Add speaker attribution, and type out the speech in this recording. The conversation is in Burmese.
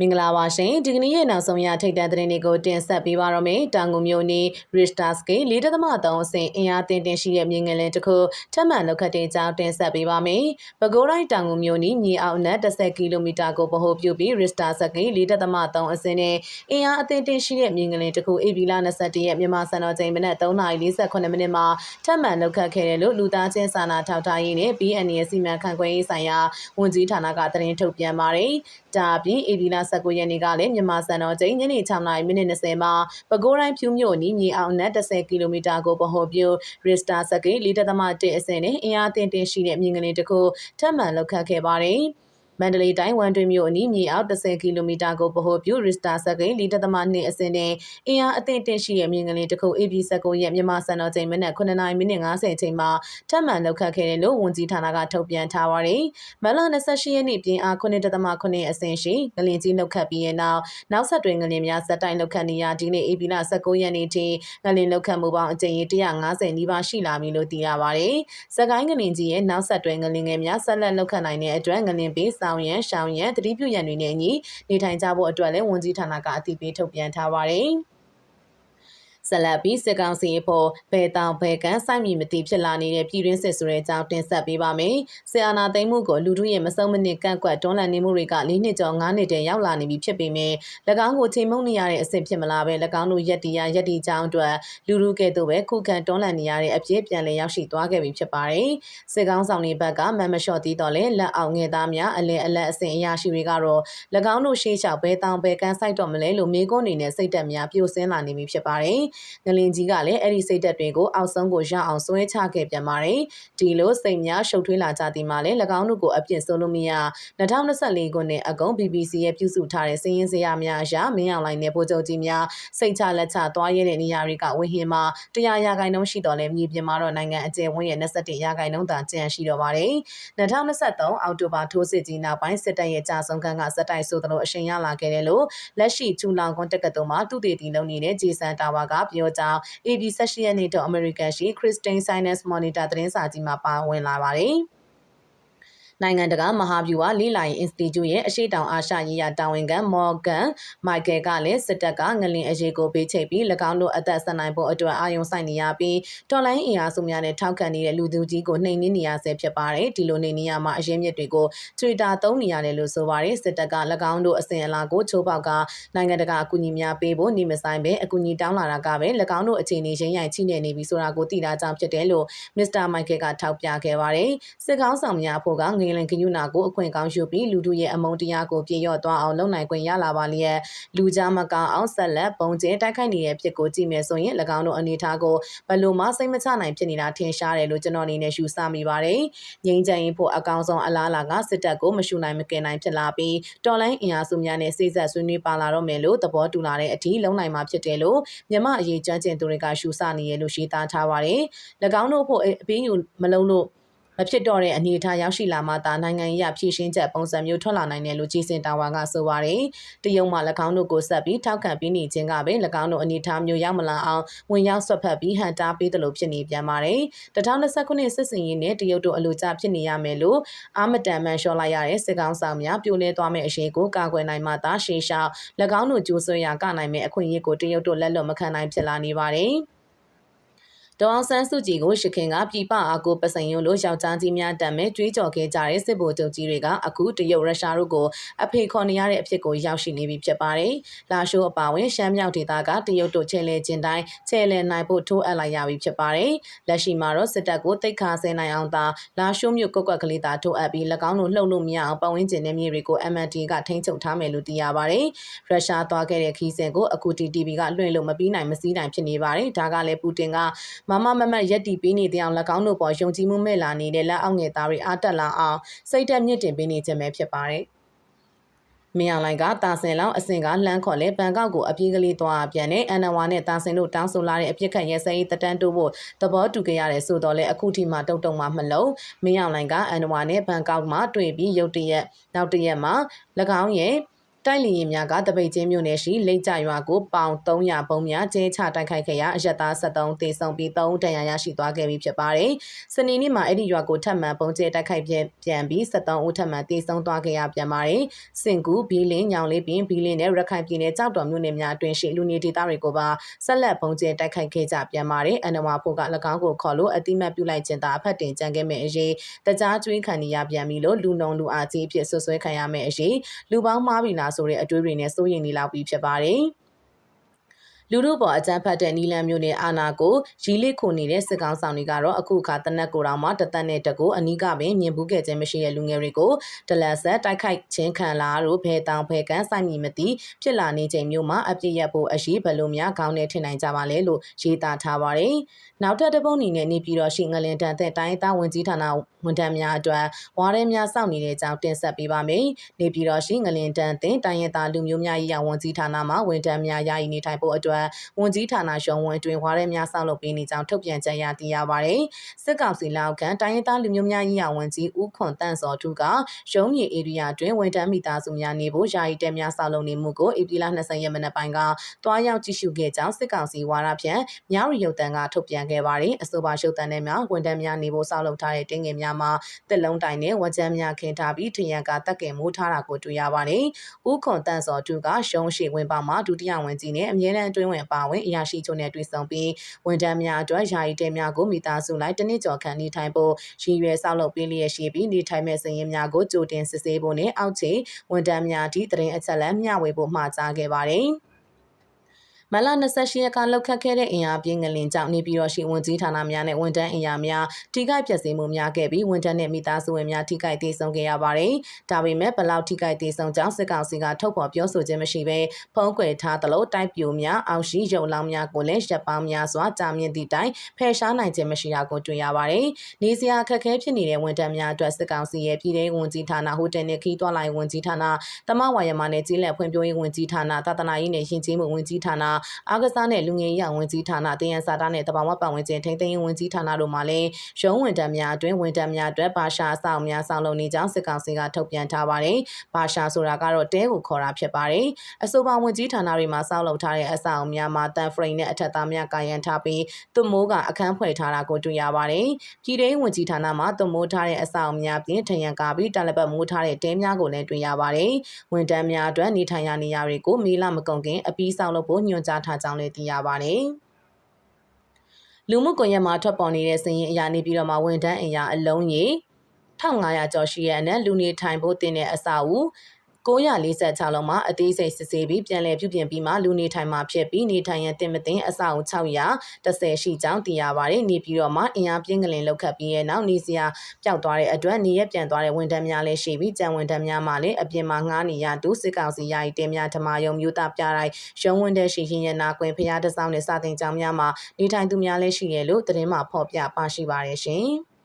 Speaker 1: မင်္ဂလာပါရှင်ဒီကနေ့ရဲ့နောက်ဆုံးရထိတ်တန့်သတင်းတွေကိုတင်ဆက်ပေးပါရမယ်တောင်ငူမြို့နေ Richter scale 4.3အဆင့်အင်အားတင်တင်ရှိတဲ့မြေငလင်တစ်ခုထပ်မံလောက်ခတ်တဲ့အကြောင်းတင်ဆက်ပေးပါမယ်ပဲခူးတိုင်းတောင်ငူမြို့နီမြေအောက်နဲ့10ကီလိုမီတာကိုဗဟိုပြုပြီး Richter scale 4.3အဆင့်နဲ့အင်အားအသင့်တင်ရှိတဲ့မြေငလင်တစ်ခုအေဗီလာ21ရက်မြန်မာစံတော်ချိန်မနက်3:48မိနစ်မှာထပ်မံလောက်ခတ်ခဲ့တယ်လို့လူသားချင်းစာနာထောက်ထားရေးနဲ့ BNN စီမံခန့်ခွဲရေးဆိုင်ရာဝန်ကြီးဌာနကသတင်းထုတ်ပြန်ပါတယ်ဒါအပြင်အေဗီလာ19ရက်နေ့ကလည်းမြန်မာစံတော်ချိန်ညနေ6နာရီမိနစ်20မှာပဲခူးတိုင်းဖြူမြို့နီးမြေအောင်နက်10ကီလိုမီတာကိုဗဟိုပြုရစ်စတာစကေး4.1အဆင့်နဲ့အင်အားတင်တင်ရှိတဲ့မြင်ကလေးတစ်ခုထပ်မံလောက်ခတ်ခဲ့ပါတယ်။ မန္တလေးတိုင်းဝန်တွင်မြို့အနီးမြေအောက်10ကီလိုမီတာကိုဗဟိုပြုရစ်စတာစကိန်း4.2အဆင့်နဲ့အင်အားအသင့်တင်ရှိတဲ့မြင်ကလေးတစ်ခု AB19 ရက်မြန်မာစံတော်ချိန်မနက်9:50မိနစ်50ချိန်မှာထပ်မံလောက်ခတ်ခဲ့တယ်လို့ဝန်ကြီးဌာနကထုတ်ပြန်ထားပါတယ်။မလ28ရက်နေ့ပြင်အား9.9အဆင့်ရှိငလင်ကြီးလောက်ခတ်ပြီးရဲ့နောက်နောက်ဆက်တွဲငလင်များဇက်တိုင်းလောက်ခတ်နေရဒီနေ့ AB လ19ရက်နေ့ထိငလင်လောက်ခတ်မှုပေါင်းအကြိမ်150နီးပါးရှိလာပြီလို့သိရပါတယ်။စကိုင်းငလင်ကြီးရဲ့နောက်ဆက်တွဲငလင်ငယ်များဆက်လက်လောက်ခတ်နိုင်တဲ့အတွက်ငလင်ပေးဆောင်ရန်ရှောင်ရန်တတိပြုရန်တွေနဲ့အညီနေထိုင်ကြဖို့အတွက်လည်းဝန်ကြီးဌာနကအသိပေးထုတ်ပြန်ထားပါတယ်။ ဆက်လက်ပြီးစစ်ကောင်စီဖို့ဘယ်တောင်ဘယ်ကန်စိုက်မိမတိဖြစ်လာနေတဲ့ပြည်တွင်းစစ်ဆိုတဲ့အကြောင်းတင်ဆက်ပေးပါမယ်။စစ်အာဏာသိမ်းမှုကိုလူထုရဲ့မစုံမနစ်ကန့်ကွက်တွန်းလှန်နေမှုတွေက၄နှစ်ကျော်၅နှစ်တည်းရောက်လာနေပြီဖြစ်ပေမဲ့၎င်းကိုချိန်မုံနေရတဲ့အဆင့်ဖြစ်မလာပဲ၎င်းတို့ရက်တီရရက်တီကြောင်းအတွက်လူထုကဲ့သို့ပဲခုခံတွန်းလှန်နေရတဲ့အပြည့်ပြန်လည်ရောက်ရှိသွားခဲ့ပြီဖြစ်ပါတယ်။စစ်ကောင်ဆောင်တွေဘက်ကမမ်မလျှော့တီးတော့လဲလက်အောင်ငယ်သားများအလဲအလက်အဆင့်အရာရှိတွေကတော့၎င်းတို့ရှေ့လျှောက်ဘဲတောင်ဘဲကန်စိုက်တော့မလဲလို့မေကွန်းနေနဲ့စိတ်တက်များပြိုဆင်းလာနေပြီဖြစ်ပါတယ်။ငလင်ကြီးကလည်းအဲ့ဒီစိတ်သက်တွေကိုအောက်ဆုံးကိုရအောင်ဆွဲချခဲ့ပြန်ပါတယ်။ဒီလိုစိတ်များရှုပ်ထွေးလာကြသည်မှာလည်း၎င်းတို့ကိုအပြစ်ဆိုလို့မရ2024ခုနှစ်အကုန် BBC ရဲ့ပြုစုထားတဲ့စည်ရင်းစရာများအရမင်းအောင်လိုင်းနဲ့ဗိုလ်ချုပ်ကြီးများစိတ်ချလက်ချသွားရတဲ့နေရာတွေကဝင်းဟင်မှာတရားရာခိုင်နှုန်းရှိတော်လဲမြေပြင်မှာတော့နိုင်ငံအကျယ်ဝန်းရဲ့21ရာခိုင်နှုန်းသာကျန်ရှိတော့ပါတယ်။2023အောက်တိုဘာထိုးစစ်ကြီးနောက်ပိုင်းစစ်တပ်ရဲ့ကြာဆုံးခန်းကစက်တိုက်ဆိုသလိုအရှင်ရလာခဲ့တယ်လို့လက်ရှိချူလောင်ကွန်တက်ကတုံးမှာသူတည်တည်လုံးနေတဲ့ဂျေဆန်တာဝါကပြောကြောင်း AB 16ရက်နေ့တော့ American ရှိ Christian Science Monitor သတင်းစာကြီးမှာပါဝင်လာပါတယ်။ နိုင်ငံတကာမဟာဗျူဟာလေးလာရေး Institute ရဲ့အရှိတောင်အာရှရေးရာတာဝန်ခံ Morgan Michael ကလည်းစစ်တပ်ကငလင်အရေးကိုပေးချိတ်ပြီး၎င်းတို့အသက်ဆက်နိုင်ဖို့အတွက်အာရုံစိုက်နေရပြီးတော်လိုင်းအင်အားစုများနဲ့ထောက်ခံနေတဲ့လူသူကြီးကိုနှိမ်နင်းနေရဆဲဖြစ်ပါတယ်ဒီလိုနေနေရမှာအရေးမြစ်တွေကို Twitter သုံးနေရတယ်လို့ဆိုပါတယ်စစ်တပ်က၎င်းတို့အစဉ်အလာကိုချိုးပေါက်ကနိုင်ငံတကာအကူအညီများပေးဖို့နေမဆိုင်ပဲအကူအညီတောင်းလာတာကပဲ၎င်းတို့အခြေအနေရင်းရိုင်ချိနေနေပြီဆိုတာကိုသိတာကြောင့်ဖြစ်တယ်လို့ Mr. Michael ကထောက်ပြခဲ့ပါတယ်စစ်ကောင်းဆောင်များဖို့ကငလင်ကညုနာကိုအခွင့်ကောင်းယူပြီးလူတို့ရဲ့အမုန်းတရားကိုပြည့်ရော့သွားအောင်လုပ်နိုင်ခွင့်ရလာပါလျက်လူကြားမကောင်းအောင်ဆက်လက်ပုံကျဲတိုက်ခိုက်နေတဲ့ဖြစ်ကိုကြည့်မယ်ဆိုရင်၎င်းတို့အနေထားကိုဘယ်လိုမှစိတ်မချနိုင်ဖြစ်နေတာထင်ရှားတယ်လို့ကျွန်တော်အနေနဲ့ယူဆမိပါတယ်။ငြိမ်းချမ်းရေးဖို့အကောင်းဆုံးအလားအလာကစစ်တပ်ကိုမရှုနိုင်မကင်နိုင်ဖြစ်လာပြီးတော်လိုင်းအင်အားစုများနဲ့စိတ်ဆက်ဆွေးနွေးပါလာတော့မယ်လို့သဘောတူလာတဲ့အထိလုံနိုင်မှာဖြစ်တယ်လို့မြမအရေးကျွမ်းကျင်သူတွေကရှုဆနေရလို့ရှင်းသားထားပါတယ်။၎င်းတို့ဖို့အပင်းယူမလုံးလို့ မဖြစ်တော့တဲ့အနေအထားရောက်ရှိလာမှသာနိုင်ငံရေးအဖြစ်ရှင်းချက်ပုံစံမျိုးထွက်လာနိုင်တယ်လို့ကြီးစင်တာဝါကဆိုပါတယ်။တရုတ်မှ၎င်းတို့ကိုဆက်ပြီးထောက်ခံပြီးနေခြင်းကပဲ၎င်းတို့အနေအထားမျိုးရောက်မလာအောင်ဝင်ရောက်ဆွတ်ဖက်ပြီးဟန်တာပေးတယ်လို့ဖြစ်နေပြန်ပါတယ်။2020ခုနှစ်စစ်စင်ရေးနဲ့တရုတ်တို့အလိုကျဖြစ်နေရမယ်လို့အာမတန်မှန်လျှော့လိုက်ရတဲ့စစ်ကောင်ဆောင်များပြိုလဲသွားမယ့်အရေးကိုကာကွယ်နိုင်မှသာရှေ့လျှောက်၎င်းတို့ကြိုးဆွဲရကနိုင်မယ့်အခွင့်အရေးကိုတရုတ်တို့လက်လွတ်မခံနိုင်ဖြစ်လာနေပါတယ်။ ဒေါအောင်ဆန်းစုကြည်ကိုရှခင်ကပြည်ပအားကိုပစံယုံလို့ယောက်ျားကြီးများတမ်းမဲ့ကြွေးကြော်ခဲ့ကြတဲ့စစ်ဗိုလ်ချုပ်ကြီးတွေကအခုတရုတ်ရုရှားတို့ကိုအဖေခေါ်နေရတဲ့အဖြစ်ကိုရောက်ရှိနေပြီဖြစ်ပါတယ်။လာရှိုးအပါဝင်ရှမ်းမြောက်ဒေသကတရုတ်တို့ချဲလဲခြင်းတိုင်းချဲလဲနိုင်ဖို့ထိုးအပ်လိုက်ရပြီဖြစ်ပါတယ်။လက်ရှိမှာတော့စစ်တပ်ကိုတိတ်ခါဆဲနိုင်အောင်သာလာရှိုးမြို့ကွက်ကွက်ကလေးသာထိုးအပ်ပြီး၎င်းတို့လှုပ်လို့မရအောင်ပတ်ဝန်းကျင်နဲ့မြေတွေကို MND ကထိန်းချုပ်ထားမယ်လို့သိရပါတယ်။ရုရှားသွားခဲ့တဲ့ခီးစဉ်ကိုအခု TTV ကလွှင့်လို့မပြီးနိုင်မစည်းနိုင်ဖြစ်နေပါတယ်။ဒါကလည်းပူတင်ကမမမမတ်ရက်တီပေးနေတဲ့အ၎င်းတို့ပေါ်ယုံကြည်မှုမဲ့လာနေတဲ့လက်အောက်ငယ်သားတွေအားတက်လာအောင်စိတ်တက်မြင့်တင်ပေးနေခြင်းပဲဖြစ်ပါတယ်မင်းအောင်လိုင်ကတာဆင်လောင်အစင်ကလှမ်းခေါ်လဲဘန်ကောက်ကိုအပြေးကလေးသွားပြန်နေအန်နဝါနဲ့တာဆင်တို့တောင်းဆိုလာတဲ့အပြစ်ခတ်ရဲစဲရေးတတန်းတိုးဖို့သဘောတူကြရတယ်ဆိုတော့လေအခုထိမှတုံတုံမှမလုံးမင်းအောင်လိုင်ကအန်နဝါနဲ့ဘန်ကောက်မှာတွေ့ပြီးရုတ်တရက်နောက်တရက်မှာ၎င်းရဲ့ တိုက်လီရင်များကတပိတ်ချင်းမြို့နယ်ရှိလိတ်ကြရွာကိုပေါင်300ပုံများကျင်းချတိုက်ခိုက်ခဲ့ရာအရက်သား73သေဆုံးပြီး3ဦးဒဏ်ရာရရှိသွားခဲ့ပြီဖြစ်ပါတယ်။စနေနေ့မှာအဲ့ဒီရွာကိုထပ်မံပုံကျဲတိုက်ခိုက်ပြန်ပြန်ပြီး73ဦးထပ်မံသေဆုံးသွားခဲ့ရပြန်ပါတယ်။စင်ကူဘီလင်းညောင်လေးပင်ဘီလင်းနဲ့ရခိုင်ပြည်နယ်ကြောက်တော်မြို့နယ်များအတွင်းရှိလူနေဒေသတွေကိုပါဆက်လက်ပုံကျဲတိုက်ခိုက်ခဲ့ကြပြန်ပါတယ်။အန်နဝါဖို့က၎င်းကိုခေါ်လို့အတိမတ်ပြုလိုက်ခြင်းသာအဖက်တင်ကြံခဲ့မဲ့အရေးတကြားကျွေးခံနေရပြန်ပြီလို့လူနုံလူအားကြီးဖြစ်ဆွဆွဲခံရမဲ့အရေးလူပေါင်းမှားပြီလားဆိုတဲ့အတွေးတွေနဲ့စိုးရိမ်နေလောက်ပြီးဖြစ်ပါတယ်။ လူတို့ပေါ်အကြမ်းဖက်တဲ့နီလန်မျိုးနဲ့အာနာကိုရီလစ်ခုနေတဲ့စစ်ကောင်ဆောင်တွေကတော့အခုအခါတနက်ကိုတောင်မှတသက်နဲ့တကူအနီးကပင်မြင်ဘူးခဲ့ခြင်းမရှိတဲ့လူငယ်တွေကိုဒလတ်ဆက်တိုက်ခိုက်ခြင်းခံလာတို့ဘဲတောင်ဘဲကန်စိုက်မိမသိဖြစ်လာနေချိန်မျိုးမှာအပြစ်ရဖို့အရေးဘလို့များခေါင်းနဲ့ထင်နိုင်ကြပါလဲလို့ရေးသားထားပါတယ်။နောက်ထပ်တစ်ပုံအနေနဲ့နေပြည်တော်ရှိငလင်တန်တဲ့တိုင်းသားဝင်ကြီးဌာနဝန်ထမ်းများအတွက်ဝါရဲများစောင့်နေတဲ့အကြောင်းတင်ဆက်ပေးပါမယ်။နေပြည်တော်ရှိငလင်တန်တဲ့တိုင်းရသားလူမျိုးများရေးရာဝန်ကြီးဌာနမှဝန်ထမ်းများယာယီနေထိုင်ဖို့အတွက်ဝန်ကြီးဌာနရုံးဝန်တွင်ဝါရဲများစောင့်လုပ်ပေးနေကြောင်းထုတ်ပြန်ကြေညာသိရပါတယ်။စစ်ကောင်စီလက်အောက်ခံတိုင်းရသားလူမျိုးများရေးရာဝန်ကြီးဦးခွန်တန့်စောထူကရုံးမြေဧရိယာတွင်ဝန်ထမ်းမိသားစုများနေဖို့ယာယီတဲများစောင့်လုပ်နေမှုကိုဧပြီလ20ရက်မနက်ပိုင်းကတွားရောက်ကြည့်ရှုခဲ့ကြောင်းစစ်ကောင်စီဝါရဖြန့်မြောက်ရီရုပ်တံကထုတ်ပြန်ခဲ့ပါတယ်။အဆိုပါရုပ်တံထဲမှာဝန်ထမ်းများနေဖို့စောင့်လုပ်ထားတဲ့တင်းငယ်များမှာတက်လုံးတိုင်နဲ့ဝကြမ်းများခင်းထားပြီးထရန်ကတက်ကင်မိုးထားတာကိုတွေ့ရပါတယ်။ဦးခွန်တန့်စောထူကရုံးရှိဝင်ပေါမှာဒုတိယဝန်ကြီးနဲ့အမြဲတမ်းအတွင်းဝင်ပါဝင်အရာရှိချုပ်နဲ့တွေ့ဆုံပြီးဝန်ထမ်းများအတွက်ယာယီတဲများကိုမိသားစုလိုက်တနစ်ကျော်ခန့်နေထိုင်ဖို့ရည်ရွယ်ဆောက်လုပ်ပေးလျက်ရှိပြီးနေထိုင်မဲ့စည်ရင်းများကိုကြိုတင်စစ်ဆေးဖို့နဲ့အောက်ခြေဝန်ထမ်းများအထိတရင်အချက်လက်မျှဝေဖို့မှာကြားခဲ့ပါတယ်။ မလ28ရက်ကလောက်ခတ်ခဲ့တဲ့အင်အားပြင်းငလင်ကြောင့်နေပြည်တော်ရှိဝန်ကြီးဌာနများနဲ့ဝန်ထမ်းအင်အားများထိခိုက်ပျက်စီးမှုများခဲ့ပြီးဝန်ထမ်းနဲ့မိသားစုဝင်များထိခိုက်ဒေဆုံးခဲ့ရပါတယ်။ဒါပေမဲ့ဘလောက်ထိခိုက်ဒေဆုံးကြောင့်စစ်ကောင်စီကထုတ်ဖော်ပြောဆိုခြင်းမရှိဘဲဖုံးကွယ်ထားသလိုတိုက်ပြိုများအောက်ရှိရုံလောင်းများကိုလည်းရပ်ပေါင်းများစွာကြာမြင့်သည့်တိုင်ဖယ်ရှားနိုင်ခြင်းမရှိတာကိုတွေ့ရပါတယ်။နေစရာအခက်အခဲဖြစ်နေတဲ့ဝန်ထမ်းများအတွက်စစ်ကောင်စီရဲ့ပြည်ထောင်ဝန်ကြီးဌာနဟိုတယ်နဲ့ခီးသွွာလိုက်ဝန်ကြီးဌာနတမဝါယမနဲ့ကြီးလက်ဖွံ့ဖြိုးရေးဝန်ကြီးဌာနသာသနာရေးနဲ့ယဉ်ကျေးမှုဝန်ကြီးဌာနအားကစားနဲ့လူငယ်ရေးဝန်ကြီးဌာနတယန်စာတာနဲ့တဘာဝပတ်ဝန်းကျင်ထိန်းသိမ်းရေးဝန်ကြီးဌာနတို့မှလည်းရုံးဝန်ထမ်းများအတွင်းဝန်ထမ်းများအတွက်ဘာရှာအဆောင်များဆောင်လုပ်နေကြောင်းစစ်ကောင်စီကထုတ်ပြန်ထားပါတယ်။ဘာရှာဆိုတာကတော့တဲကိုခေါ်တာဖြစ်ပါတယ်။အဆိုပါဝန်ကြီးဌာနတွေမှာစောက်လုပ်ထားတဲ့အဆောင်များမှာတန်ဖရိန်နဲ့အထက်သားများကာယံထားပြီးသူမိုးကအခန်းဖွဲ့ထားတာကိုတွေ့ရပါတယ်။ပြည်ထောင်ဝန်ကြီးဌာနမှာသူမိုးထားတဲ့အဆောင်များပြင်ထရန်ကာပြီးတလပတ်မိုးထားတဲ့တဲများကိုလည်းတွေ့ရပါတယ်။ဝန်ထမ်းများအတွက်နေထိုင်ရနေရာတွေကိုမေလမကုန်ခင်အပြီးဆောက်လုပ်ဖို့ညွှန်ကြားထားကြောင်းလည်းသိရပါတယ်။လူမှုကွန်ရက်မှာထွက်ပေါ်နေတဲ့စည်ရင်အရာနေပြီးတော့မှဝန်ထမ်းအရာအလုံးကြီး1500ကျော်ရှိရတဲ့လူနေထိုင်ဖို့တင်တဲ့အဆောက်အဦ 946လုံးမှာအသေးစိတ်စစ်ဆေးပြီးပြန်လည်ပြုပြင်ပြီးမှလူနေထိုင်မှာဖြစ်ပြီးနေထိုင်ရန်တင်မတင်အဆောက်အဦ610ရှိကြောင်းသိရပါတယ်။နေပြီးတော့မှအင်အားပြင်းကလင်လောက်ခတ်ပြီးရဲ့နောက်နေစရာပျောက်သွားတဲ့အတွက်နေရပြန်သွားတဲ့ဝန်ထမ်းများလည်းရှိပြီးကြံဝန်ထမ်းများမှလည်းအပြင်မှာငားနေရတူစစ်ကောင်စီယာယီတဲများဓမ္မယုံမျိုးသားပြတိုင်းရုံးဝန်တဲ့ရှိရင်ရနာကွင်ဖျားတစောင်းနဲ့စတင်ကြောင်းများမှာနေထိုင်သူများလည်းရှိရလို့သတင်းမှာဖော်ပြပါရှိပါတယ်ရှင်။